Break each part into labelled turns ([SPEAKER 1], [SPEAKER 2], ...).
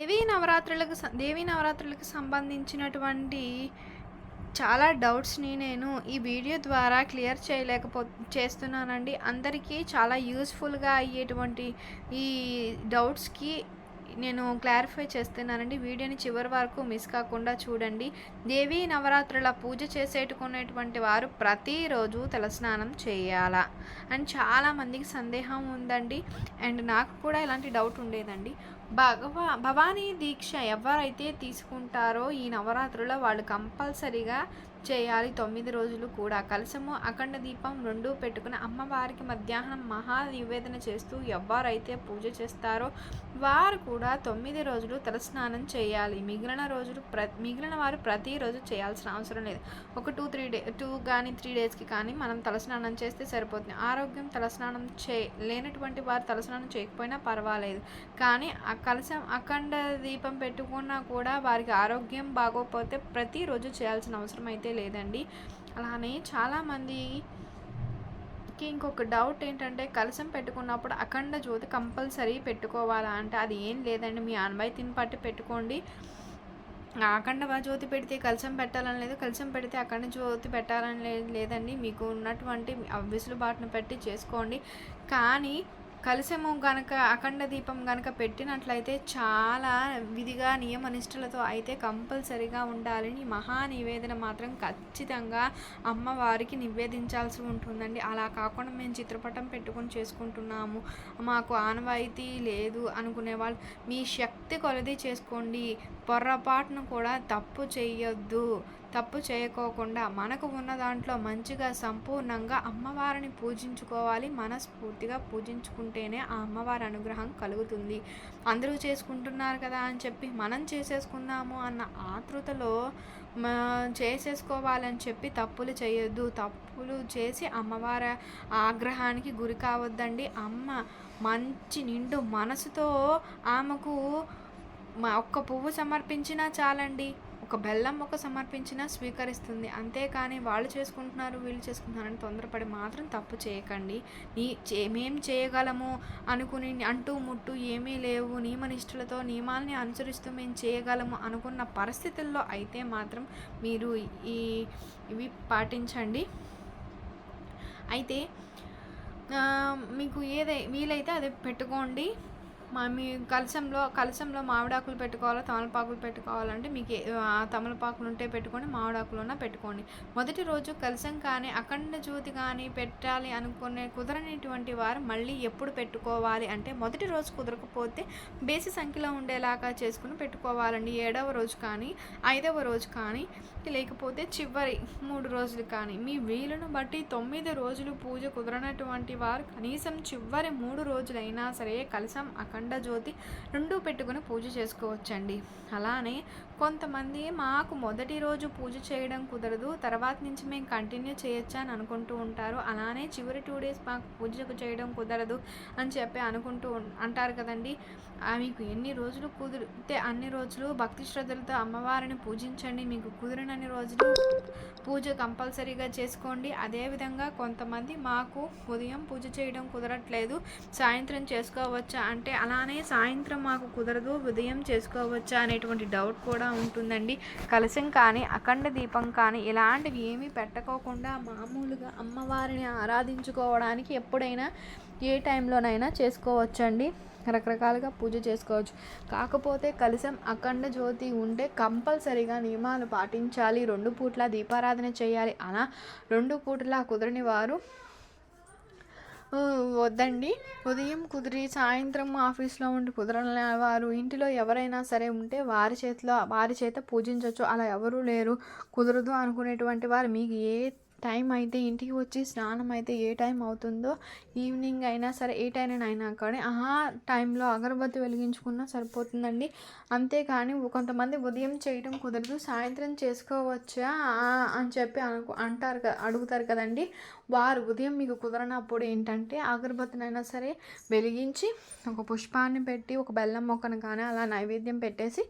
[SPEAKER 1] దేవీ నవరాత్రులకు దేవీ నవరాత్రులకు సంబంధించినటువంటి చాలా డౌట్స్ని నేను ఈ వీడియో ద్వారా క్లియర్ చేయలేకపో చేస్తున్నానండి. అందరికీ చాలా యూస్ఫుల్గా అయ్యేటువంటి ఈ డౌట్స్కి నేను క్లారిఫై చేస్తున్నానండి. వీడియోని చివరి వరకు మిస్ కాకుండా చూడండి. దేవీ నవరాత్రుల పూజ చేసేటుకునేటువంటి వారు ప్రతిరోజు తలస్నానం చేయాలా. అండ్ చాలామందికి సందేహం ఉందండి. అండ్ నాకు కూడా ఇలాంటి డౌట్ ఉండేదండి. భగవా భవానీ దీక్ష ఎవరైతే తీసుకుంటారో ఈ నవరాత్రులో వాళ్ళు కంపల్సరీగా చేయాలి. తొమ్మిది రోజులు కూడా. కలసము అఖండ దీపం రెండు పెట్టుకుని అమ్మవారికి మధ్యాహ్నం మహా నివేదన చేస్తూ ఎవరైతే పూజ చేస్తారో వారు కూడా తొమ్మిది రోజులు తలస్నానం చేయాలి. మిగిలిన రోజులు ప్ర మిగిలిన వారు ప్రతిరోజు చేయాల్సిన అవసరం లేదు. ఒక టూ త్రీ డే టూ కానీ త్రీ డేస్కి కానీ మనం తలస్నానం చేస్తే సరిపోతుంది. ఆరోగ్యం తలస్నానం చే లేనటువంటి వారు తలస్నానం చేయకపోయినా పర్వాలేదు. కానీ ఆ కలశం అఖండ దీపం పెట్టుకున్నా కూడా వారికి ఆరోగ్యం బాగోకపోతే ప్రతిరోజు చేయాల్సిన అవసరం అయితే లేదండి. అలానే చాలామందికి ఇంకొక డౌట్ ఏంటంటే కలసం పెట్టుకున్నప్పుడు అఖండ జ్యోతి కంపల్సరీ పెట్టుకోవాలా? అంటే అది ఏం లేదండి. మీ అనుభవతిని పట్టి పెట్టుకోండి. అఖండ జ్యోతి పెడితే కలసం పెట్టాలని లేదు. కలసం పెడితే అఖండ జ్యోతి పెట్టాలని లేదు లేదండి. మీకు ఉన్నటువంటి విసులుబాటును పెట్టి చేసుకోండి. కానీ కలిసెము గనక అఖండ దీపం గనక పెట్టినట్లయితే చాలా విధిగా నియమనిష్టలతో అయితే కంపల్సరిగా ఉండాలని మహా నివేదన మాత్రం ఖచ్చితంగా అమ్మవారికి నివేదించాల్సి ఉంటుందండి. అలా కాకుండా మేము చిత్రపటం పెట్టుకొని చేసుకుంటున్నాము. మాకు ఆనవాయితీ లేదు అనుకునే వాళ్ళు మీ శక్తి కొలది చేసుకోండి. పొర్రపాటును కూడా తప్పు చేయొద్దు తప్పు చేయకోకుండా మనకు ఉన్న దాంట్లో మంచిగా సంపూర్ణంగా అమ్మవారిని పూజించుకోవాలి. మనస్ఫూర్తిగా పూజించుకుంటేనే ఆ అమ్మవారి అనుగ్రహం కలుగుతుంది. అందరూ చేసుకుంటున్నారు కదా అని చెప్పి మనం చేసేసుకుందాము అన్న ఆతృతలో చేసేసుకోవాలని చెప్పి తప్పులు చేయొద్దు తప్పులు చేసి అమ్మవారి ఆగ్రహానికి గురి కావద్దండి. అమ్మ మంచి నిండు మనసుతో ఆమెకు మా ఒక్క పువ్వు సమర్పించినా చాలండి. ఒక బెల్లం మొక్క సమర్పించినా స్వీకరిస్తుంది. అంతేకాని వాళ్ళు చేసుకుంటున్నారు వీళ్ళు చేసుకుంటున్నారని తొందరపడి మాత్రం తప్పు చేయకండి. నీ చే మేం చేయగలము అనుకుని అంటూ ముట్టు ఏమీ లేవు. నియమనిష్ఠులతో నియమాల్ని అనుసరిస్తూ మేము చేయగలము అనుకున్న పరిస్థితుల్లో అయితే మాత్రం మీరు ఈ ఇవి పాటించండి. అయితే మీకు ఏదై వీలైతే అది పెట్టుకోండి. మీ కలశంలో కలశంలో మామిడాకులు పెట్టుకోవాలా తమలపాకులు పెట్టుకోవాలంటే మీకు ఆ తమలపాకులు ఉంటే పెట్టుకోండి మామిడాకులు ఉన్నా పెట్టుకోండి. మొదటి రోజు కలశం కానీ అఖండ జ్యోతి కానీ పెట్టాలి అనుకునే కుదరనిటువంటి వారు మళ్ళీ ఎప్పుడు పెట్టుకోవాలి అంటే మొదటి రోజు కుదరకపోతే బేసి సంఖ్యలో ఉండేలాగా చేసుకుని పెట్టుకోవాలండి. ఏడవ రోజు కానీ ఐదవ రోజు కానీ లేకపోతే చివరి మూడు రోజులు కానీ. మీ వీలును బట్టి తొమ్మిది రోజులు పూజ కుదరనటువంటి వారు కనీసం చివరి మూడు రోజులైనా సరే కలసం అఖండ జ్యోతి రెండు పెట్టుకుని పూజ చేసుకోవచ్చండి. అలానే కొంతమంది మాకు మొదటి రోజు పూజ చేయడం కుదరదు తర్వాత నుంచి మేము కంటిన్యూ చేయొచ్చా అని అనుకుంటూ ఉంటారు. అలానే చివరి టూ డేస్ మాకు పూజకు చేయడం కుదరదు అని చెప్పి అనుకుంటూ అంటారు కదండి. మీకు ఎన్ని రోజులు కుదిరితే అన్ని రోజులు భక్తి శ్రద్ధలతో అమ్మవారిని పూజించండి. మీకు కుదిరినన్ని రోజులు పూజ కంపల్సరీగా చేసుకోండి. అదేవిధంగా కొంతమంది మాకు ఉదయం పూజ చేయడం కుదరట్లేదు సాయంత్రం చేసుకోవచ్చా అంటే అలానే సాయంత్రం మాకు కుదరదు ఉదయం చేసుకోవచ్చా అనేటువంటి డౌట్ కూడా ఉంటుందండి. కలశం కానీ అఖండ దీపం కానీ ఇలాంటివి ఏమీ పెట్టకోకుండా మామూలుగా అమ్మవారిని ఆరాధించుకోవడానికి ఎప్పుడైనా ఏ టైంలోనైనా చేసుకోవచ్చండి. రకరకాలుగా పూజ చేసుకోవచ్చు. కాకపోతే కలశం అఖండ జ్యోతి ఉంటే కంపల్సరీగా నియమాలు పాటించాలి. రెండు పూట్ల దీపారాధన చేయాలి. అలా రెండు పూట్ల కుదరని వారు వద్దండి. ఉదయం కుదిరి సాయంత్రం ఆఫీస్లో ఉండి కుదరని వారు ఇంటిలో ఎవరైనా సరే ఉంటే వారి చేతిలో వారి చేత పూజించవచ్చు అలా ఎవరూ లేరు. కుదరదు అనుకునేటువంటి వారు మీకు ఏ టైం అయితే ఇంటికి వచ్చి స్నానం అయితే ఏ టైం అవుతుందో ఈవినింగ్ అయినా సరే ఏ టైం అయినా కానీ ఆ టైంలో అగరబత్తి వెలిగించుకున్నా సరిపోతుందండి. అంతేకాని కొంతమంది ఉదయం చేయడం కుదరదు సాయంత్రం చేసుకోవచ్చా అని చెప్పి అనుకు అంటారు కదా అడుగుతారు కదండి. వారు ఉదయం మీకు కుదరనప్పుడు ఏంటంటే అగరబత్తినైనా సరే వెలిగించి ఒక పుష్పాన్ని పెట్టి ఒక బెల్లం మొక్కను కానీ అలా నైవేద్యం పెట్టేసి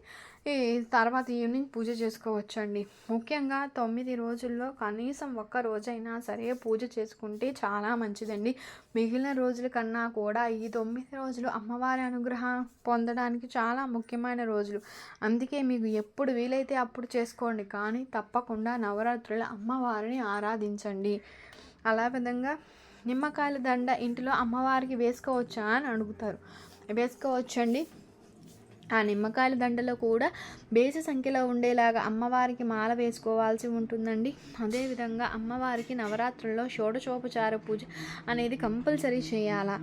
[SPEAKER 1] తర్వాత ఈవినింగ్ పూజ చేసుకోవచ్చండి. ముఖ్యంగా తొమ్మిది రోజుల్లో కనీసం ఒక్క ఒక్క రోజైనా సరే పూజ చేసుకుంటే చాలా మంచిదండి. మిగిలిన రోజుల కన్నా కూడా ఈ తొమ్మిది రోజులు అమ్మవారి అనుగ్రహం పొందడానికి చాలా ముఖ్యమైన రోజులు. అందుకే మీకు ఎప్పుడు వీలైతే అప్పుడు చేసుకోండి. కానీ తప్పకుండా నవరాత్రులు అమ్మవారిని ఆరాధించండి. అలా విధంగా నిమ్మకాయల దండ ఇంటిలో అమ్మవారికి వేసుకోవచ్చా అని అడుగుతారు. వేసుకోవచ్చండి. ఆ నిమ్మకాయల దండలో కూడా బేసి సంఖ్యలో ఉండేలాగా అమ్మవారికి మాల వేసుకోవాల్సి ఉంటుందండి. అదేవిధంగా అమ్మవారికి నవరాత్రుల్లో షోడశోపచార పూజ అనేది కంపల్సరీ చేయాలా?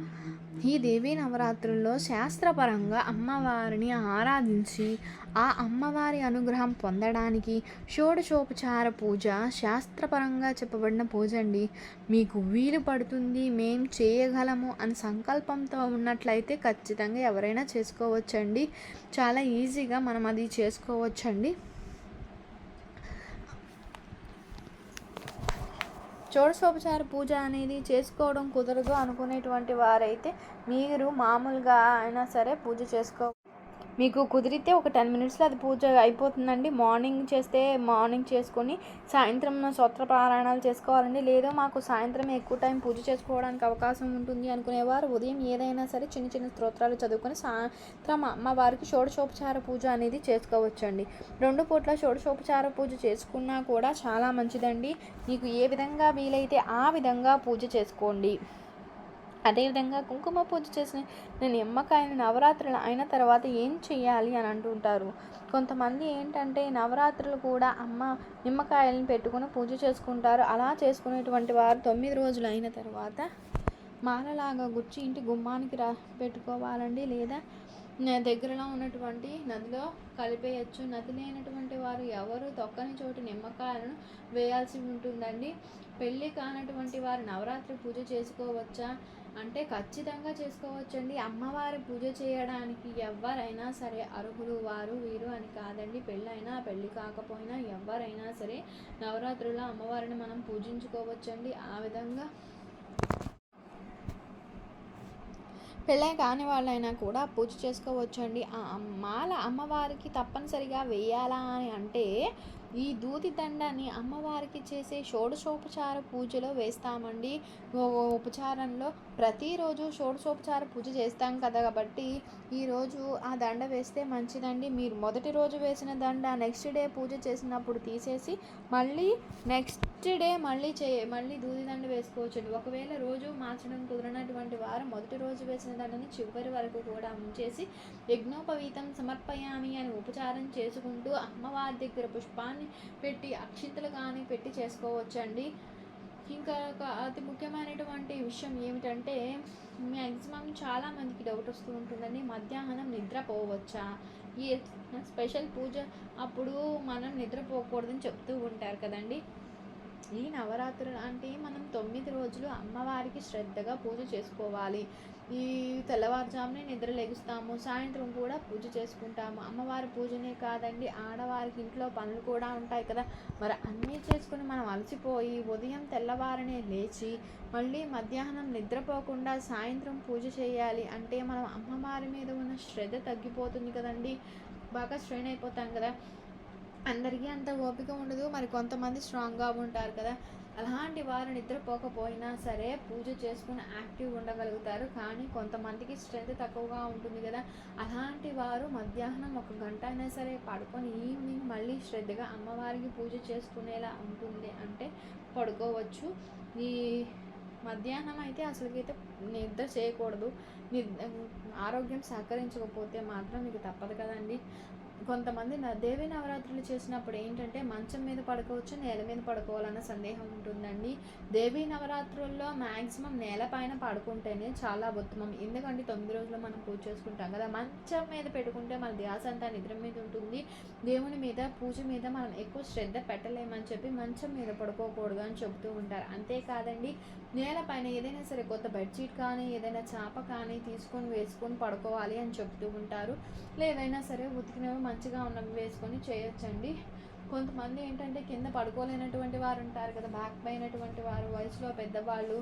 [SPEAKER 1] ఈ దేవీ నవరాత్రుల్లో శాస్త్రపరంగా అమ్మవారిని ఆరాధించి ఆ అమ్మవారి అనుగ్రహం పొందడానికి షోడశోపచార పూజ శాస్త్రపరంగా చెప్పబడిన పూజ అండి. మీకు వీలు పడుతుంది మేం చేయగలము అని సంకల్పంతో ఉన్నట్లయితే ఖచ్చితంగా ఎవరైనా చేసుకోవచ్చండి. చాలా ఈజీగా మనం అది చేసుకోవచ్చండి. షోడశోపచార పూజ అనేది చేసుకోవడం కుదరదు అనుకునేటువంటి వారైతే మీరు మామూలుగా అయినా సరే పూజ చేసుకో మీకు కుదిరితే ఒక టెన్ మినిట్స్లో అది పూజ అయిపోతుందండి. మార్నింగ్ చేస్తే మార్నింగ్ చేసుకొని సాయంత్రం స్వత్ర పారాయణాలు చేసుకోవాలండి. లేదా మాకు సాయంత్రం ఎక్కువ టైం పూజ చేసుకోవడానికి అవకాశం ఉంటుంది అనుకునేవారు. ఉదయం ఏదైనా సరే చిన్న చిన్న స్తోత్రాలు చదువుకొని సాయంత్రం అమ్మవారికి షోడశోపచార పూజ అనేది చేసుకోవచ్చండి. రెండు పూట్ల షోడశోపచార పూజ చేసుకున్నా కూడా చాలా మంచిదండి. మీకు ఏ విధంగా వీలైతే ఆ విధంగా పూజ చేసుకోండి. అదేవిధంగా కుంకుమ పూజ చేసిన నేను నిమ్మకాయని నవరాత్రులు అయిన తర్వాత ఏం చెయ్యాలి అని అంటుంటారు. కొంతమంది ఏంటంటే నవరాత్రులు కూడా అమ్మ నిమ్మకాయలను పెట్టుకుని పూజ చేసుకుంటారు. అలా చేసుకునేటువంటి వారు తొమ్మిది రోజులు అయిన తర్వాత మాలలాగా గుచ్చి ఇంటి గుమ్మానికి రా పెట్టుకోవాలండి. లేదా దగ్గరలో ఉన్నటువంటి నదిలో కలిపేయచ్చు. నది లేనటువంటి వారు ఎవరు తొక్కని చోటు నిమ్మకాయలను వేయాల్సి ఉంటుందండి. పెళ్ళి కానటువంటి వారు నవరాత్రి పూజ చేసుకోవచ్చా? అంటే ఖచ్చితంగా చేసుకోవచ్చండి. అమ్మవారి పూజ చేయడానికి ఎవరైనా సరే అర్హులు వారు వీరు అని కాదండి. పెళ్ళైనా పెళ్ళి కాకపోయినా ఎవరైనా సరే నవరాత్రుల్లో అమ్మవారిని మనం పూజించుకోవచ్చండి. ఆ విధంగా పెళ్ళై కాని వాళ్ళైనా కూడా పూజ చేసుకోవచ్చండి. ఆ మాల అమ్మవారికి తప్పనిసరిగా వేయాలా అని అంటే ఈ దూది దండని అమ్మవారికి చేసే షోడశోపచార పూజలో వేస్తామండి. ఉపచారంలో ప్రతిరోజు షోడశోపచార పూజ చేస్తాం కదా కాబట్టి ఈరోజు ఆ దండ వేస్తే మంచిదండి. మీరు మొదటి రోజు వేసిన దండ నెక్స్ట్ డే పూజ చేసినప్పుడు తీసేసి మళ్ళీ నెక్స్ట్ డే మళ్ళీ చే మళ్ళీ దూదిదండ వేసుకోవచ్చు వేసుకోవచ్చండి. ఒకవేళ రోజు మార్చడం కుదరనటువంటి వారు మొదటి రోజు వేసిన దండని చివరి వరకు కూడా ఉంచేసి యజ్ఞోపవీతం సమర్పయామి అని ఉపచారం చేసుకుంటూ అమ్మవారి దగ్గర పుష్పాన్ని పెట్టి అక్షింతలు కానీ పెట్టి చేసుకోవచ్చండి. ఇంకా అతి ముఖ్యమైనటువంటి విషయం ఏమిటంటే మ్యాక్సిమం చాలామందికి డౌట్ వస్తూ ఉంటుందండి మధ్యాహ్నం నిద్రపోవచ్చా? ఈ స్పెషల్ పూజ అప్పుడు మనం నిద్రపోకూడదని చెప్తూ ఉంటారు కదండి. ఈ నవరాత్రులు అంటే మనం తొమ్మిది రోజులు అమ్మవారికి శ్రద్ధగా పూజ చేసుకోవాలి. ఈ తెల్లవారుజామునే నిద్ర లెగుస్తాము సాయంత్రం కూడా పూజ చేసుకుంటాము. అమ్మవారి పూజనే కాదండి ఆడవారికి ఇంట్లో పనులు కూడా ఉంటాయి కదా. మరి అన్నీ చేసుకుని మనం అలసిపోయి ఉదయం తెల్లవారనే లేచి మళ్ళీ మధ్యాహ్నం నిద్రపోకుండా సాయంత్రం పూజ చేయాలి అంటే మనం అమ్మవారి మీద ఉన్న శ్రద్ధ తగ్గిపోతుంది కదండి. బాగా స్ట్రెయిన్ అయిపోతాం కదా. అందరికీ అంత ఓపిక ఉండదు. మరి కొంతమంది స్ట్రాంగ్గా ఉంటారు కదా. అలాంటి వారు నిద్రపోకపోయినా సరే పూజ చేసుకుని యాక్టివ్ ఉండగలుగుతారు. కానీ కొంతమందికి స్ట్రెంత్ తక్కువగా ఉంటుంది కదా. అలాంటి వారు మధ్యాహ్నం ఒక గంట అయినా సరే పడుకొని ఈవినింగ్ మళ్ళీ శ్రద్ధగా అమ్మవారికి పూజ చేసుకునేలా ఉంటుంది అంటే పడుకోవచ్చు. ఈ మధ్యాహ్నం అయితే అసలుకైతే నిద్ర చేయకూడదు. ఆరోగ్యం సహకరించకపోతే మాత్రం మీకు తప్పదు కదండి. కొంతమంది దేవి నవరాత్రులు చేసినప్పుడు ఏంటంటే మంచం మీద పడుకోవచ్చు నేల మీద పడుకోవాలన్న సందేహం ఉంటుందండి. దేవి నవరాత్రుల్లో మ్యాక్సిమం నేలపైన పడుకుంటేనే చాలా ఉత్తమం. ఎందుకంటే తొమ్మిది రోజులు మనం పూజ చేసుకుంటాం కదా మంచం మీద పెట్టుకుంటే మన ధ్యాస అంతా నిద్ర మీద ఉంటుంది. దేవుని మీద పూజ మీద మనం ఎక్కువ శ్రద్ధ పెట్టలేమని చెప్పి మంచం మీద పడుకోకూడదు అని చెబుతూ ఉంటారు. అంతేకాదండి నేలపైన ఏదైనా సరే కొత్త బెడ్షీట్ కానీ ఏదైనా చాప కానీ తీసుకొని వేసుకొని పడుకోవాలి అని చెబుతూ ఉంటారు. లేదైనా సరే ఉతికినవి మంచిగా ఉన్నవి వేసుకొని చేయొచ్చండి. కొంతమంది ఏంటంటే కింద పడుకోలేనటువంటి వారు ఉంటారు కదా బ్యాక్ పోయినటువంటి వారు వయసులో పెద్దవాళ్ళు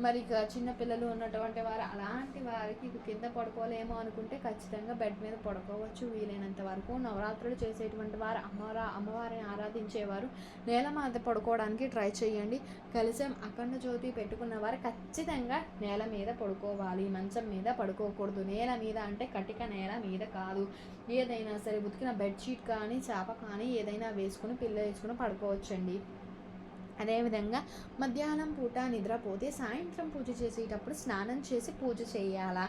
[SPEAKER 1] మరి చిన్న చిన్నపిల్లలు ఉన్నటువంటి వారు అలాంటి వారికి కింద పడుకోలేమో అనుకుంటే ఖచ్చితంగా బెడ్ మీద పడుకోవచ్చు. వీలైనంత వరకు నవరాత్రులు చేసేటువంటి వారు అమ్మవారు అమ్మవారిని ఆరాధించేవారు నేల మీద పడుకోవడానికి ట్రై చేయండి. కలిసం అఖండ జ్యోతి పెట్టుకున్న వారు ఖచ్చితంగా నేల మీద పడుకోవాలి. మంచం మీద పడుకోకూడదు. నేల మీద అంటే కటిక నేల మీద కాదు. ఏదైనా సరే ఉతికిన బెడ్షీట్ కానీ చేప కానీ ఏదైనా తీసుకుని పిల్ల వేసుకుని పడుకోవచ్చండి. అదేవిధంగా మధ్యాహ్నం పూట నిద్రపోతే సాయంత్రం పూజ చేసేటప్పుడు స్నానం చేసి పూజ చేయాలా?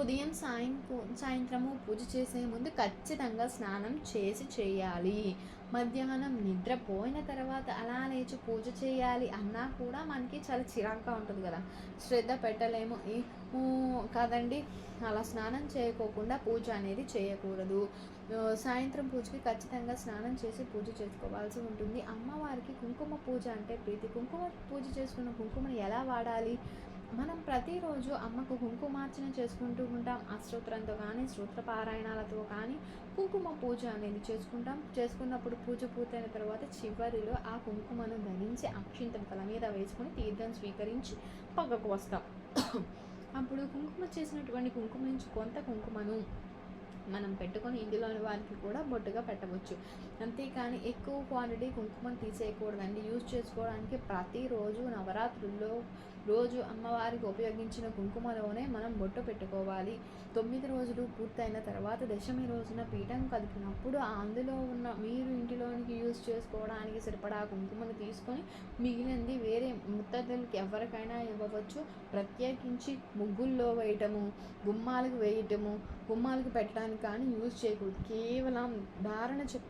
[SPEAKER 1] ఉదయం సాయం సాయంత్రము పూజ చేసే ముందు ఖచ్చితంగా స్నానం చేసి చేయాలి. మధ్యాహ్నం నిద్రపోయిన తర్వాత అలా లేచి పూజ చేయాలి అన్నా కూడా మనకి చాలా చిరాగ్గా ఉంటుంది కదా. శ్రద్ధ పెట్టలేము. కాదండి. అలా స్నానం చేయకోకుండా పూజ అనేది చేయకూడదు. సాయంత్రం పూజకి ఖచ్చితంగా స్నానం చేసి పూజ చేసుకోవాల్సి ఉంటుంది. అమ్మవారికి కుంకుమ పూజ అంటే ప్రీతి. కుంకుమ పూజ చేసుకున్న కుంకుమని ఎలా వాడాలి? మనం ప్రతిరోజు అమ్మకు కుంకుమార్చన చేసుకుంటూ ఉంటాం. అష్టోత్తరంతో కానీ స్తోత్ర పారాయణాలతో కానీ కుంకుమ పూజ అనేది చేసుకుంటాం. చేసుకున్నప్పుడు పూజ పూర్తయిన తర్వాత చివరిలో ఆ కుంకుమను ధరించి అక్షింతం తల మీద వేసుకొని తీర్థం స్వీకరించి పక్కకు వస్తాం. అప్పుడు కుంకుమ చేసినటువంటి కుంకుమ నుంచి కొంత కుంకుమను మనం పెట్టుకొని ఇందులోని వారికి కూడా బొట్టుగా పెట్టవచ్చు. అంతేకాని ఎక్కువ క్వాంటిటీ కుంకుమను తీసేయకూడదండి. యూజ్ చేసుకోవడానికి ప్రతిరోజు నవరాత్రుల్లో రోజు అమ్మవారికి ఉపయోగించిన కుంకుమలోనే మనం బొట్టు పెట్టుకోవాలి. తొమ్మిది రోజులు పూర్తయిన తర్వాత దశమి రోజున పీఠం కదిపినప్పుడు అందులో ఉన్న మీరు ఇంటిలోనికి యూజ్ చేసుకోవడానికి సరిపడా కుంకుమను తీసుకొని మిగిలింది వేరే ముత్తదులకి ఎవరికైనా ఇవ్వవచ్చు. ప్రత్యేకించి ముగ్గుల్లో వేయటము గుమ్మాలకు వేయటము గుమ్మాలకు పెట్టడానికి కానీ యూజ్ చేయకూడదు. కేవలం ధారణ చెప్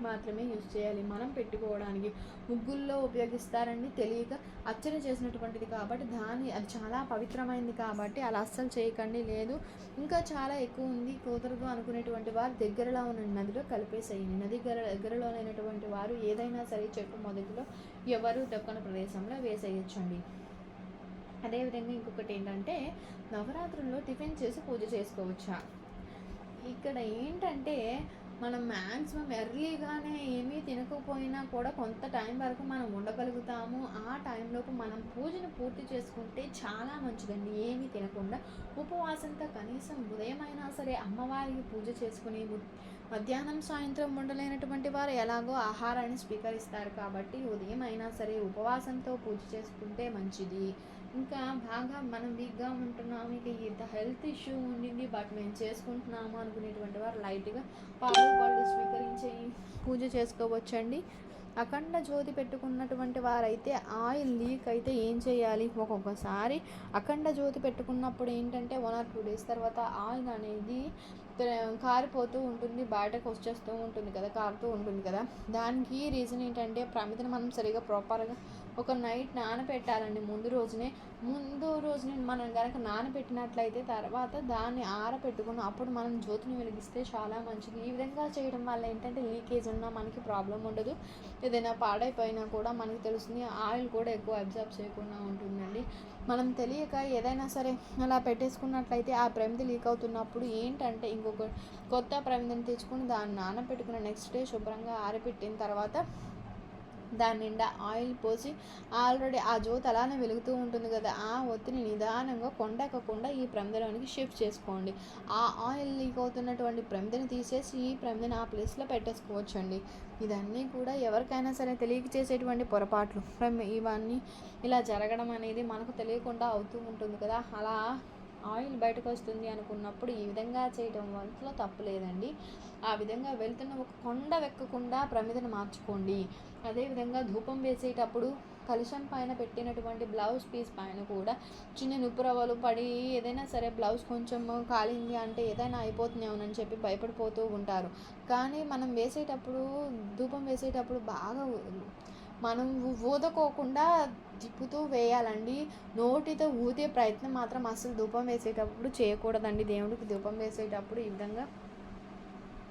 [SPEAKER 1] మాత్రమే యూజ్ చేయాలి. మనం పెట్టుకోవడానికి ముగ్గుల్లో ఉపయోగిస్తారని తెలియక అర్చన చేసినటువంటిది కాబట్టి దాన్ని అది చాలా పవిత్రమైంది కాబట్టి అలా అస్సలు చేయకండి. లేదు ఇంకా చాలా ఎక్కువ ఉంది. కుదరదు అనుకునేటువంటి వారు దగ్గరలో ఉన్న నదిలో కలిపేసేయండి. నది గర దగ్గరలో లేనటువంటి వారు ఏదైనా సరే చెట్టు మొదటిలో ఎవరు దక్కని ప్రదేశంలో వేసేయచ్చండి. అదేవిధంగా ఇంకొకటి ఏంటంటే నవరాత్రుల్లో టిఫిన్ చేసి పూజ చేసుకోవచ్చా? ఇక్కడ ఏంటంటే మనం మ్యాక్సిమం ఎర్లీగానే ఏమీ తినకపోయినా కూడా కొంత టైం వరకు మనం ఉండగలుగుతాము. ఆ టైంలోపు మనం పూజను పూర్తి చేసుకుంటే చాలా మంచిదండి. ఏమీ తినకుండా ఉపవాసంతో కనీసం ఉదయమైనా సరే అమ్మవారికి పూజ చేసుకుని మధ్యాహ్నం సాయంత్రం ఉండలేనటువంటి వారు ఎలాగో ఆహారాన్ని స్వీకరిస్తారు కాబట్టి ఉదయం అయినా సరే ఉపవాసంతో పూజ చేసుకుంటే మంచిది. ఇంకా బాగా మనం వీక్గా ఉంటున్నాము ఇక ఇంత హెల్త్ ఇష్యూ ఉండింది బట్ మేము చేసుకుంటున్నాము అనుకునేటువంటి వారు లైట్గా పాలు పళ్ళు స్వీకరించి పూజ చేసుకోవచ్చండి. అఖండ జ్యోతి పెట్టుకున్నటువంటి వారైతే ఆయిల్ లీక్ అయితే ఏం చేయాలి? ఒక్కొక్కసారి అఖండ జ్యోతి పెట్టుకున్నప్పుడు ఏంటంటే వన్ ఆర్ టూ డేస్ తర్వాత ఆయిల్ అనేది కారిపోతూ ఉంటుంది బయటకు వచ్చేస్తూ ఉంటుంది కదా కారుతూ ఉంటుంది కదా. దానికి రీజన్ ఏంటంటే ప్రమిదను మనం సరిగా ప్రాపర్గా ఒక నైట్ నానబెట్టాలండి ముందు రోజునే. ముందు రోజునే మనం కనుక నానబెట్టినట్లయితే తర్వాత దాన్ని ఆరబెట్టుకుని అప్పుడు మనం జ్యోతిని వెలిగిస్తే చాలా మంచిది. ఈ విధంగా చేయడం వల్ల ఏంటంటే లీకేజ్ ఉన్నా మనకి ప్రాబ్లం ఉండదు. ఏదైనా పాడైపోయినా కూడా మనకి తెలుస్తుంది. ఆయిల్ కూడా ఎక్కువ అబ్జర్బ్ చేయకుండా ఉంటుందండి. మనం తెలియక ఏదైనా సరే అలా పెట్టేసుకున్నట్లయితే ఆ ప్రమిది లీక్ అవుతున్నప్పుడు ఏంటంటే ఇంకొక కొత్త ప్రమిదని తెచ్చుకుని దాన్ని నానబెట్టుకున్న నెక్స్ట్ డే శుభ్రంగా ఆరబెట్టిన తర్వాత దాని నిండా ఆయిల్ పోసి ఆల్రెడీ ఆ జ్యోతి అలానే వెలుగుతూ ఉంటుంది కదా ఆ ఒత్తిని నిదానంగా కొండెక్కకుండా ఈ ప్రమిదలోనికి షిఫ్ట్ చేసుకోండి. ఆ ఆయిల్ లీక్ అవుతున్నటువంటి ప్రమిదని తీసేసి ఈ ప్రమిదని ఆ ప్లేస్లో పెట్టేసుకోవచ్చండి. ఇదన్నీ కూడా ఎవరికైనా సరే తెలియక చేసేటువంటి పొరపాట్లు. ఇవన్నీ ఇలా జరగడం అనేది మనకు తెలియకుండా అవుతూ ఉంటుంది కదా. అలా ఆయిల్ బయటకు వస్తుంది అనుకున్నప్పుడు ఈ విధంగా చేయడం వల్ల తప్పు లేదండి. ఆ విధంగా వెళ్తున్న ఒక కొండ వెక్కకుండా ప్రమిదను మార్చుకోండి. అదేవిధంగా ధూపం వేసేటప్పుడు కలుషం పైన పెట్టినటువంటి బ్లౌజ్ పీస్ పైన కూడా చిన్న నిప్పురవ్వలు పడి ఏదైనా సరే బ్లౌజ్ కొంచెం కాలింది అంటే ఏదైనా అయిపోతుందేమోనని చెప్పి భయపడిపోతూ ఉంటారు. కానీ మనం వేసేటప్పుడు ధూపం వేసేటప్పుడు బాగా మనం ఊదకోకుండా జిప్పుతూ వేయాలండి. నోటితో ఊదే ప్రయత్నం మాత్రం అసలు ధూపం వేసేటప్పుడు చేయకూడదండి. దేవుడికి ధూపం వేసేటప్పుడు ఈ విధంగా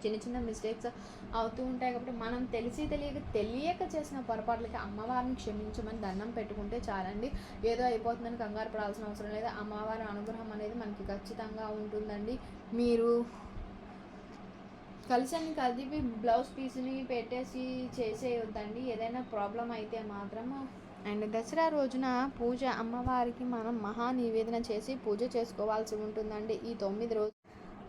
[SPEAKER 1] చిన్న చిన్న మిస్టేక్స్ అవుతూ ఉంటాయి కాబట్టి మనం తెలిసి తెలియక తెలియక చేసిన పొరపాట్లకి అమ్మవారిని క్షమించమని దండం పెట్టుకుంటే చాలండి. ఏదో అయిపోతుందని కంగారు పడాల్సిన అవసరం లేదు. అమ్మవారి అనుగ్రహం అనేది మనకి ఖచ్చితంగా ఉంటుందండి. మీరు కలిసాన్ని కదిపి బ్లౌజ్ పీస్ని పెట్టేసి చేసేయొద్దండి. ఏదైనా ప్రాబ్లం అయితే మాత్రం అండ్ దసరా రోజున పూజ అమ్మవారికి మనం మహా నివేదన చేసి పూజ చేసుకోవాల్సి ఉంటుందండి. ఈ తొమ్మిది రోజు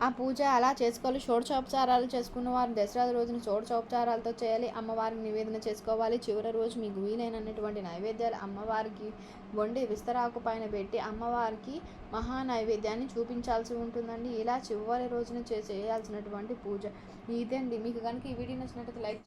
[SPEAKER 1] ఆ పూజ అలా చేసుకోవాలి. షోడశోపచారాలు చేసుకున్న వారు దసరా రోజున షోడశోపచారాలతో చేయాలి. అమ్మవారికి నివేదన చేసుకోవాలి. చివరి రోజు మీకు వీలైనటువంటి నైవేద్యాలు అమ్మవారికి వండి విస్తరాకు పైన పెట్టి అమ్మవారికి మహా నైవేద్యాన్ని చూపించాల్సి ఉంటుందండి. ఇలా చివరి రోజున చే చేయాల్సినటువంటి పూజ. ఇదండి. మీకు కనుక ఈ వీడియో నచ్చినట్లయితే లైక్